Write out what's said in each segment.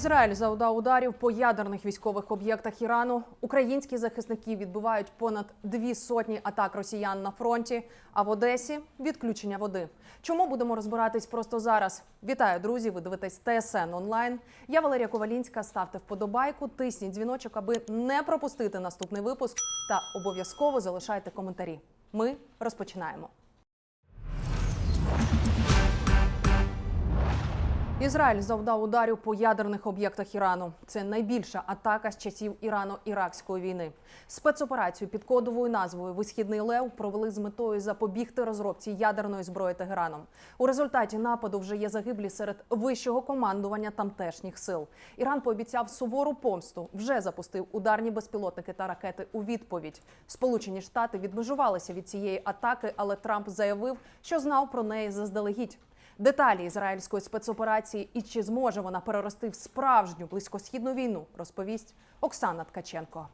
Ізраїль завдав ударів по ядерних військових об'єктах Ірану. Українські захисники відбивають понад дві сотні атак росіян на фронті. А в Одесі відключення води. Чому будемо розбиратись просто зараз? Вітаю, друзі! Ви дивитесь ТСН онлайн. Я Валерія Ковалінська. Ставте вподобайку, тисніть дзвіночок, аби не пропустити наступний випуск. Та обов'язково залишайте коментарі. Ми розпочинаємо. Ізраїль завдав ударів по ядерних об'єктах Ірану. Це найбільша атака з часів Ірано-Іракської війни. Спецоперацію під кодовою назвою Висхідний Лев провели з метою запобігти розробці ядерної зброї Тегераном. У результаті нападу вже є загиблі серед вищого командування тамтешніх сил. Іран пообіцяв сувору помсту. Вже запустив ударні безпілотники та ракети у відповідь. Сполучені Штати відмежувалися від цієї атаки, але Трамп заявив, що знав про неї заздалегідь. Деталі ізраїльської спецоперації і чи зможе вона перерости в справжню близькосхідну війну, розповість Оксана Ткаченко.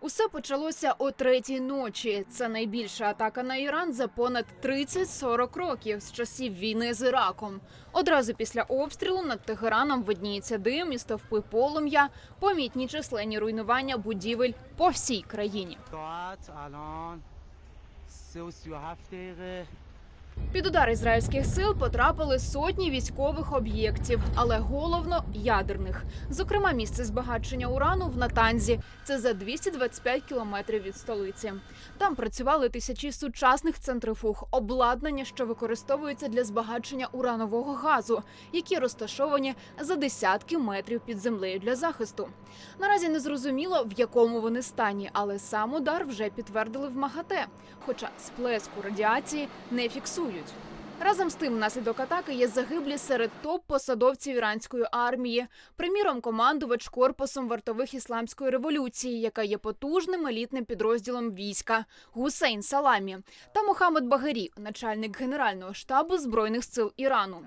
Усе почалося о третій ночі. Це найбільша атака на Іран за понад 30-40 років з часів війни з Іраком. Одразу після обстрілу над Тегераном видніється дим і стовпи полум'я, помітні численні руйнування будівель по всій країні. Під удар ізраїльських сил потрапили сотні військових об'єктів, але головно ядерних. Зокрема, місце збагачення урану в Натанзі. Це за 225 кілометрів від столиці. Там працювали тисячі сучасних центрифуг, обладнання, що використовується для збагачення уранового газу, які розташовані за десятки метрів під землею для захисту. Наразі не зрозуміло, в якому вони стані, але сам удар вже підтвердили в МАГАТЕ, хоча сплеску радіації не фіксують. Разом з тим, внаслідок атаки є загиблі серед топ-посадовців іранської армії. Приміром, командувач корпусом вартових ісламської революції, яка є потужним елітним підрозділом війська Гусейн Саламі, та Мохамед Багарі, начальник генерального штабу збройних сил Ірану.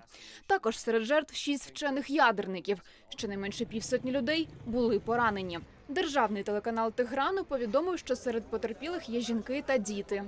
Також серед жертв шість вчених ядерників. Щонайменше півсотні людей були поранені. Державний телеканал Теграну повідомив, що серед потерпілих є жінки та діти.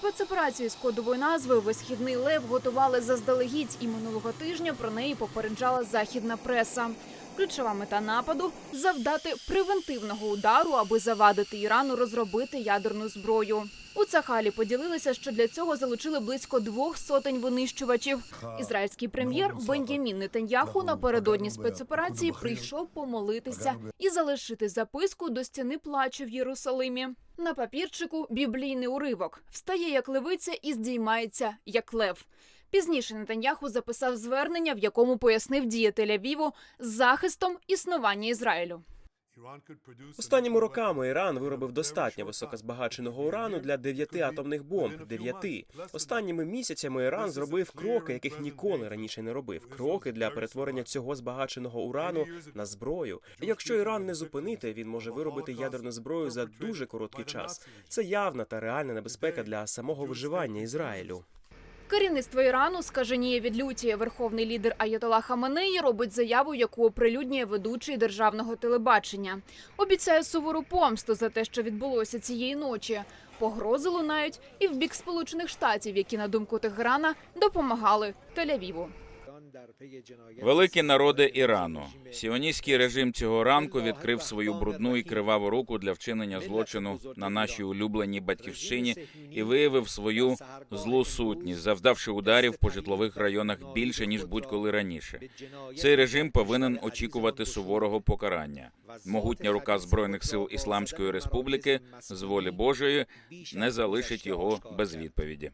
Спецоперацію з кодовою назвою Висхідний лев готували заздалегідь, і минулого тижня про неї попереджала західна преса. Ключова мета нападу завдати превентивного удару, аби завадити Ірану розробити ядерну зброю. У Цахалі поділилися, що для цього залучили близько двох сотень винищувачів. Ізраїльський прем'єр Бен'ямін Нетаньяху напередодні спецоперації прийшов помолитися і залишити записку до стіни плачу в Єрусалимі. На папірчику біблійний уривок встає як левиця і здіймається як лев. Пізніше Нетаньяху записав звернення, в якому пояснив діятеля з захистом існування Ізраїлю. Останніми роками Іран виробив достатньо високозбагаченого урану для дев'яти атомних бомб. Дев'яти останніми місяцями Іран зробив кроки, яких ніколи раніше не робив. Кроки для перетворення цього збагаченого урану на зброю. І якщо Іран не зупинити, він може виробити ядерну зброю за дуже короткий час. Це явна та реальна небезпека для самого виживання Ізраїлю. Керівництво Ірану скаженіє від люті. Верховний лідер Аятола Хаменеї робить заяву, яку оприлюднює ведучий державного телебачення. Обіцяє сувору помсту за те, що відбулося цієї ночі. Погрози лунають і в бік Сполучених Штатів, які на думку Тегерана допомагали Тель-Авіву. Великі народи Ірану. Сіоністський режим цього ранку відкрив свою брудну і криваву руку для вчинення злочину на нашій улюбленій батьківщині і виявив свою злу сутність, завдавши ударів по житлових районах більше ніж будь-коли раніше. Цей режим повинен очікувати суворого покарання. Могутня рука збройних сил Ісламської Республіки з волі Божої не залишить його без відповіді.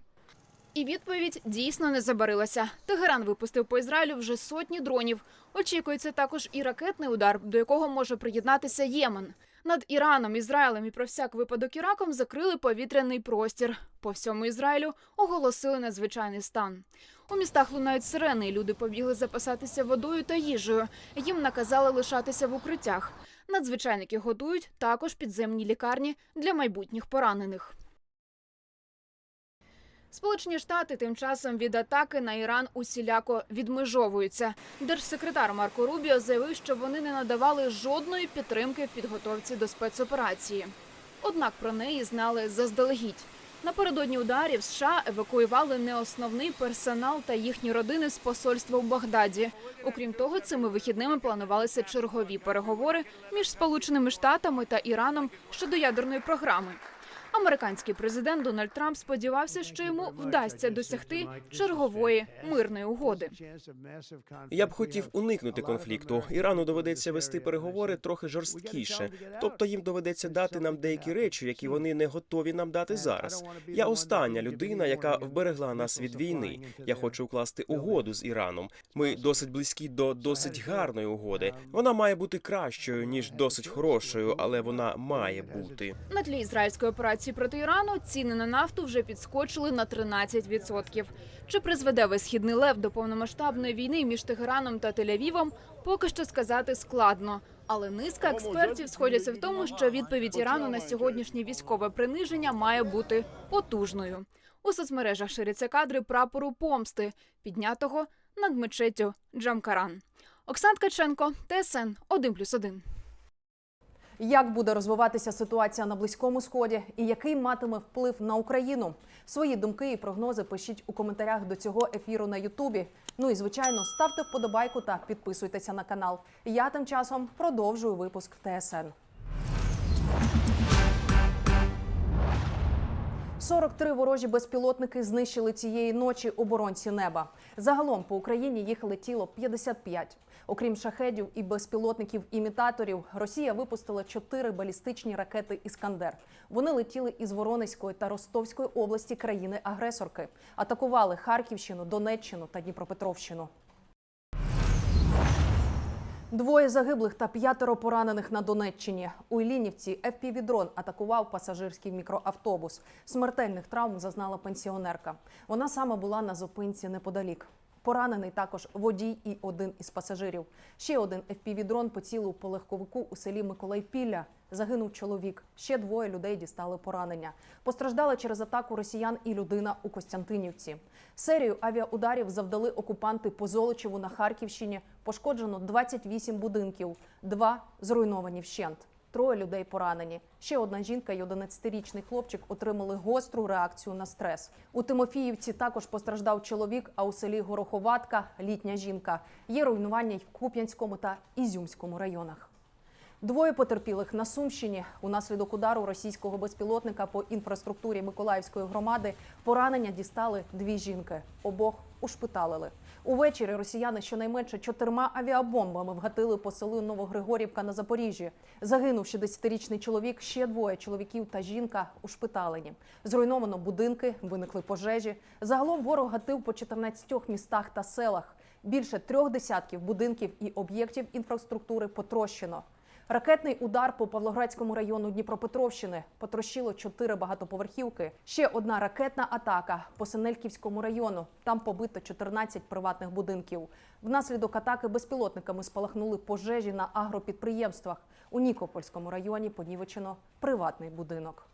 І відповідь дійсно не забарилася. Тегеран випустив по Ізраїлю вже сотні дронів. Очікується також і ракетний удар, до якого може приєднатися Ємен. Над Іраном, Ізраїлем і про всяк випадок Іраком закрили повітряний простір. По всьому Ізраїлю оголосили надзвичайний стан. У містах лунають сирени. і Люди побігли запасатися водою та їжею. Їм наказали лишатися в укриттях. Надзвичайники готують також підземні лікарні для майбутніх поранених. Сполучені Штати тим часом від атаки на Іран усіляко відмежовуються. Держсекретар Марко Рубіо заявив, що вони не надавали жодної підтримки в підготовці до спецоперації. Однак про неї знали заздалегідь. Напередодні ударів США евакуювали не основний персонал та їхні родини з посольства у Багдаді. Окрім того, цими вихідними планувалися чергові переговори між Сполученими Штатами та Іраном щодо ядерної програми. Американський президент Дональд Трамп сподівався, що йому вдасться досягти чергової мирної угоди. Я б хотів уникнути конфлікту. Ірану доведеться вести переговори трохи жорсткіше. Тобто їм доведеться дати нам деякі речі, які вони не готові нам дати зараз. Я остання людина, яка вберегла нас від війни. Я хочу укласти угоду з Іраном. Ми досить близькі до досить гарної угоди. Вона має бути кращою ніж досить хорошою, але вона має бути. На тлі ізраїльської операції проти Ірану ціни на нафту вже підскочили на 13%. Чи призведе висхідний лев до повномасштабної війни між Тегераном та Тель-Авівом, поки що сказати складно. Але низка експертів сходяться в тому, що відповідь Ірану на сьогоднішнє військове приниження має бути потужною. У соцмережах ширяться кадри прапору помсти, піднятого над мечеттю Джамкаран. Оксан Ткаченко, ТСН 1+,1. Як буде розвиватися ситуація на близькому сході і який матиме вплив на Україну? Свої думки і прогнози пишіть у коментарях до цього ефіру на Ютубі. Ну і звичайно, ставте вподобайку та підписуйтеся на канал. Я тим часом продовжую випуск ТСН. 43 ворожі безпілотники знищили цієї ночі оборонці неба. Загалом по Україні їх летіло 55. Окрім шахедів і безпілотників-імітаторів, Росія випустила чотири балістичні ракети Іскандер. Вони летіли із Воронезької та Ростовської області країни-агресорки, атакували Харківщину, Донеччину та Дніпропетровщину. Двоє загиблих та п'ятеро поранених на Донеччині. У Іллінівці FPV-дрон атакував пасажирський мікроавтобус. Смертельних травм зазнала пенсіонерка. Вона саме була на зупинці неподалік. Поранений також водій і один із пасажирів. Ще один FPV-дрон поцілив по легковику у селі Миколайпілля. Загинув чоловік. Ще двоє людей дістали поранення. Постраждали через атаку росіян і людина у Костянтинівці. Серію авіаударів завдали окупанти по Золочеву на Харківщині. Пошкоджено 28 будинків, два зруйновані вщент. Троє людей поранені. Ще одна жінка і 11-річний хлопчик отримали гостру реакцію на стрес. У Тимофіївці також постраждав чоловік, а у селі Гороховатка літня жінка. Є руйнування й в Куп'янському та Ізюмському районах. Двоє потерпілих на Сумщині унаслідок удару російського безпілотника по інфраструктурі Миколаївської громади поранення дістали дві жінки. Обох ушпиталили. Увечері росіяни щонайменше чотирма авіабомбами вгатили по селу Новогригорівка на Запоріжжі. Загинув 60-річний чоловік, ще двоє чоловіків та жінка ушпиталені. Зруйновано будинки, виникли пожежі. Загалом ворог гатив по 14 містах та селах. Більше трьох десятків будинків і об'єктів інфраструктури потрощено. Ракетний удар по Павлоградському району Дніпропетровщини потрощило чотири багатоповерхівки. Ще одна ракетна атака по Синельківському району. Там побито 14 приватних будинків. Внаслідок атаки безпілотниками спалахнули пожежі на агропідприємствах. У Нікопольському районі понівечено приватний будинок.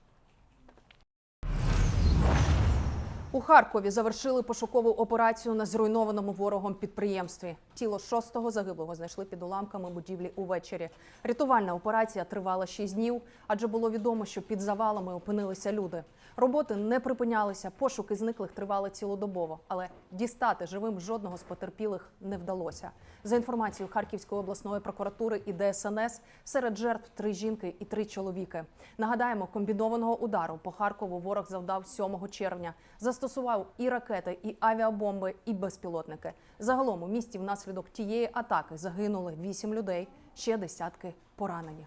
У Харкові завершили пошукову операцію на зруйнованому ворогом підприємстві. Тіло шостого загиблого знайшли під уламками будівлі увечері. Рятувальна операція тривала шість днів, адже було відомо, що під завалами опинилися люди. Роботи не припинялися, пошуки зниклих тривали цілодобово, але дістати живим жодного з потерпілих не вдалося. За інформацією Харківської обласної прокуратури і ДСНС, серед жертв три жінки і три чоловіки. Нагадаємо, комбінованого удару по Харкову ворог завдав 7 червня. Застосував і ракети, і авіабомби, і безпілотники. Загалом у місті внаслідок тієї атаки загинули 8 людей, ще десятки поранені.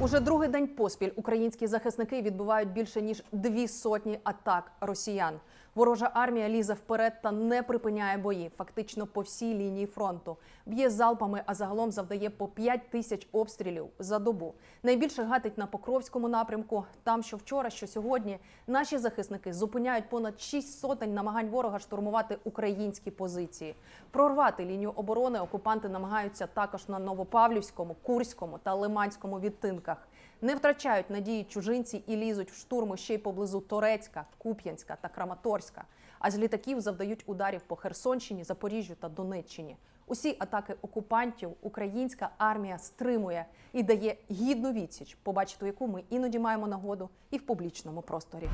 Уже другий день поспіль українські захисники відбувають більше ніж дві сотні атак росіян. Ворожа армія лізе вперед та не припиняє бої, фактично по всій лінії фронту. Б'є залпами, а загалом завдає по 5 тисяч обстрілів за добу. Найбільше гатить на Покровському напрямку. Там, що вчора, що сьогодні, наші захисники зупиняють понад 6 сотень намагань ворога штурмувати українські позиції. Прорвати лінію оборони окупанти намагаються також на Новопавлівському, Курському та Лиманському відтинках. Не втрачають надії чужинці і лізуть в штурми ще й поблизу Торецька, Куп'янська та Краматорська. А з літаків завдають ударів по Херсонщині, Запоріжжю та Донеччині. Усі атаки окупантів українська армія стримує і дає гідну відсіч, побачити яку ми іноді маємо нагоду і в публічному просторі.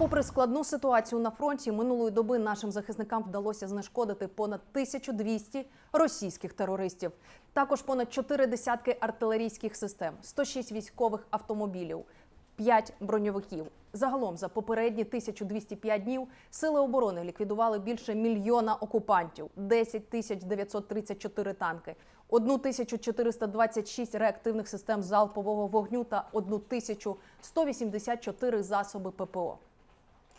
Попри складну ситуацію на фронті, минулої доби нашим захисникам вдалося знешкодити понад 1200 російських терористів. Також понад 4 десятки артилерійських систем, 106 військових автомобілів, 5 броньовиків. Загалом за попередні 1205 днів сили оборони ліквідували більше мільйона окупантів, 10 тисяч 934 танки, 1426 реактивних систем залпового вогню та 1184 засоби ППО.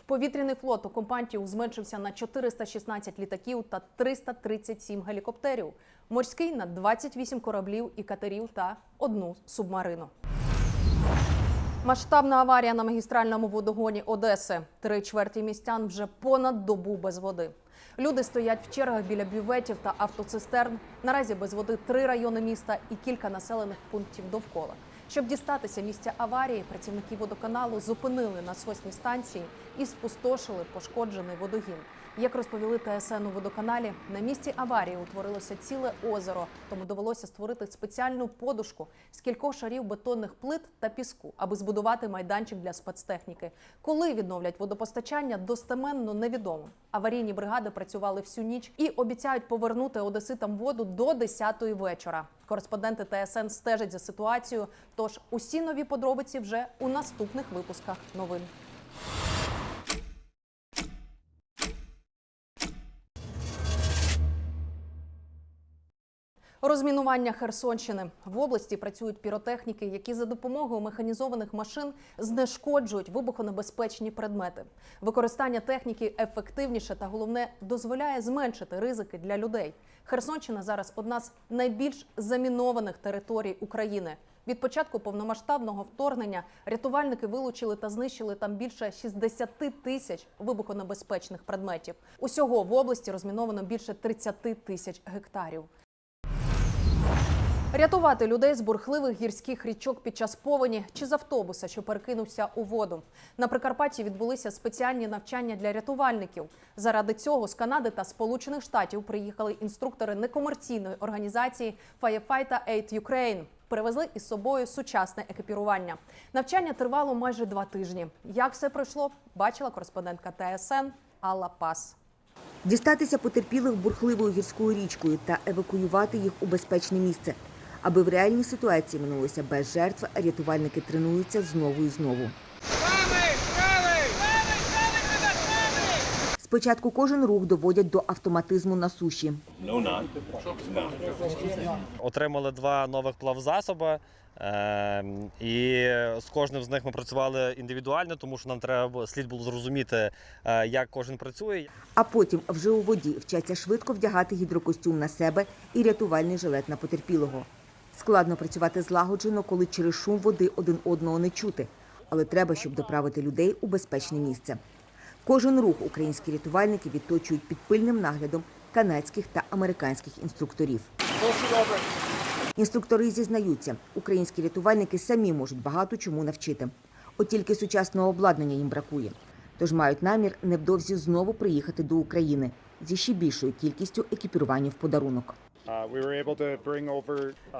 Повітряний флот окупантів зменшився на 416 літаків та 337 гелікоптерів, морський на 28 кораблів і катерів та одну субмарину. Масштабна аварія на магістральному водогоні Одеси. Три чверті містян вже понад добу без води. Люди стоять в чергах біля бюветів та автоцистерн. Наразі без води три райони міста і кілька населених пунктів довкола. Щоб дістатися місця аварії, працівники водоканалу зупинили насосні станції і спустошили пошкоджений водогін. Як розповіли ТСН у водоканалі, на місці аварії утворилося ціле озеро, тому довелося створити спеціальну подушку з кількох шарів бетонних плит та піску, аби збудувати майданчик для спецтехніки. Коли відновлять водопостачання, достеменно невідомо. Аварійні бригади працювали всю ніч і обіцяють повернути одеситам воду до 10-ї вечора. Кореспонденти ТСН стежать за ситуацією. Тож усі нові подробиці вже у наступних випусках новин. Розмінування Херсонщини в області працюють піротехніки, які за допомогою механізованих машин знешкоджують вибухонебезпечні предмети. Використання техніки ефективніше та головне дозволяє зменшити ризики для людей. Херсонщина зараз одна з найбільш замінованих територій України. Від початку повномасштабного вторгнення рятувальники вилучили та знищили там більше 60 тисяч вибухонебезпечних предметів. Усього в області розміновано більше 30 тисяч гектарів. Рятувати людей з бурхливих гірських річок під час повені чи з автобуса, що перекинувся у воду. На Прикарпатті відбулися спеціальні навчання для рятувальників. Заради цього з Канади та Сполучених Штатів приїхали інструктори некомерційної організації Firefighter Aid Ukraine. Привезли із собою сучасне екіпірування. Навчання тривало майже два тижні. Як все пройшло, бачила кореспондентка ТСН Алла Пас. Дістатися потерпілих бурхливою гірською річкою та евакуювати їх у безпечне місце. Аби в реальній ситуації минулося без жертв, рятувальники тренуються знову і знову. Спочатку кожен рух доводять до автоматизму на суші. Отримали два нових плавзасоби. е, І з кожним з них ми працювали індивідуально, тому що нам треба слід було зрозуміти, е, як кожен працює. А потім вже у воді вчаться швидко вдягати гідрокостюм на себе і рятувальний жилет на потерпілого. Складно працювати злагоджено, коли через шум води один одного не чути, але треба, щоб доправити людей у безпечне місце. Кожен рух українські рятувальники відточують під пильним наглядом канадських та американських інструкторів. Інструктори зізнаються, українські рятувальники самі можуть багато чому навчити. От тільки сучасного обладнання їм бракує. Тож мають намір невдовзі знову приїхати до України зі ще більшою кількістю екіпірування в подарунок.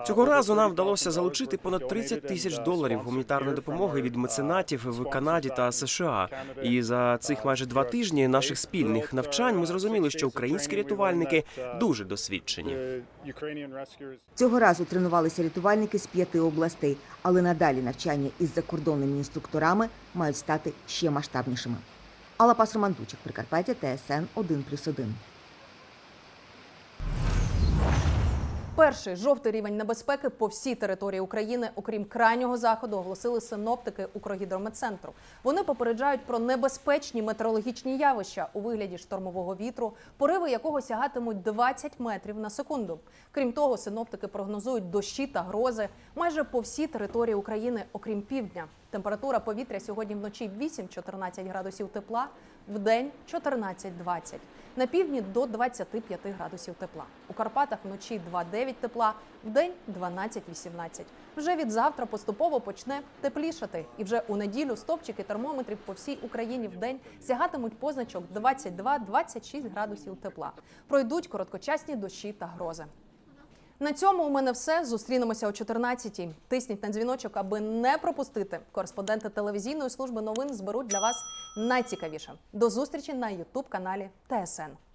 Цього разу нам вдалося залучити понад 30 тисяч доларів гуманітарної допомоги від меценатів в Канаді та США. І за цих майже два тижні наших спільних навчань ми зрозуміли, що українські рятувальники дуже досвідчені. Цього разу тренувалися рятувальники з п'яти областей, але надалі навчання із закордонними інструкторами мають стати ще масштабнішими. Алла Пас Романтучик, Прикарпаття, ТСН 1+,1. Перший жовтий рівень небезпеки по всій території України, окрім крайнього заходу, оголосили синоптики Укргідрометцентру. Вони попереджають про небезпечні метеорологічні явища у вигляді штормового вітру, пориви якого сягатимуть 20 метрів на секунду. Крім того, синоптики прогнозують дощі та грози майже по всій території України, окрім півдня. Температура повітря сьогодні вночі 8-14 градусів тепла, вдень 14-20. На півдні до 25 градусів тепла. У Карпатах вночі 2-9 тепла, вдень 12-18. Вже від завтра поступово почне теплішати. І вже у неділю стопчики термометрів по всій Україні в день сягатимуть позначок 22-26 градусів тепла. Пройдуть короткочасні дощі та грози. На цьому у мене все. Зустрінемося о 14-й. Тисніть на дзвіночок, аби не пропустити. Кореспонденти телевізійної служби новин зберуть для вас найцікавіше. До зустрічі на Ютуб каналі ТСН.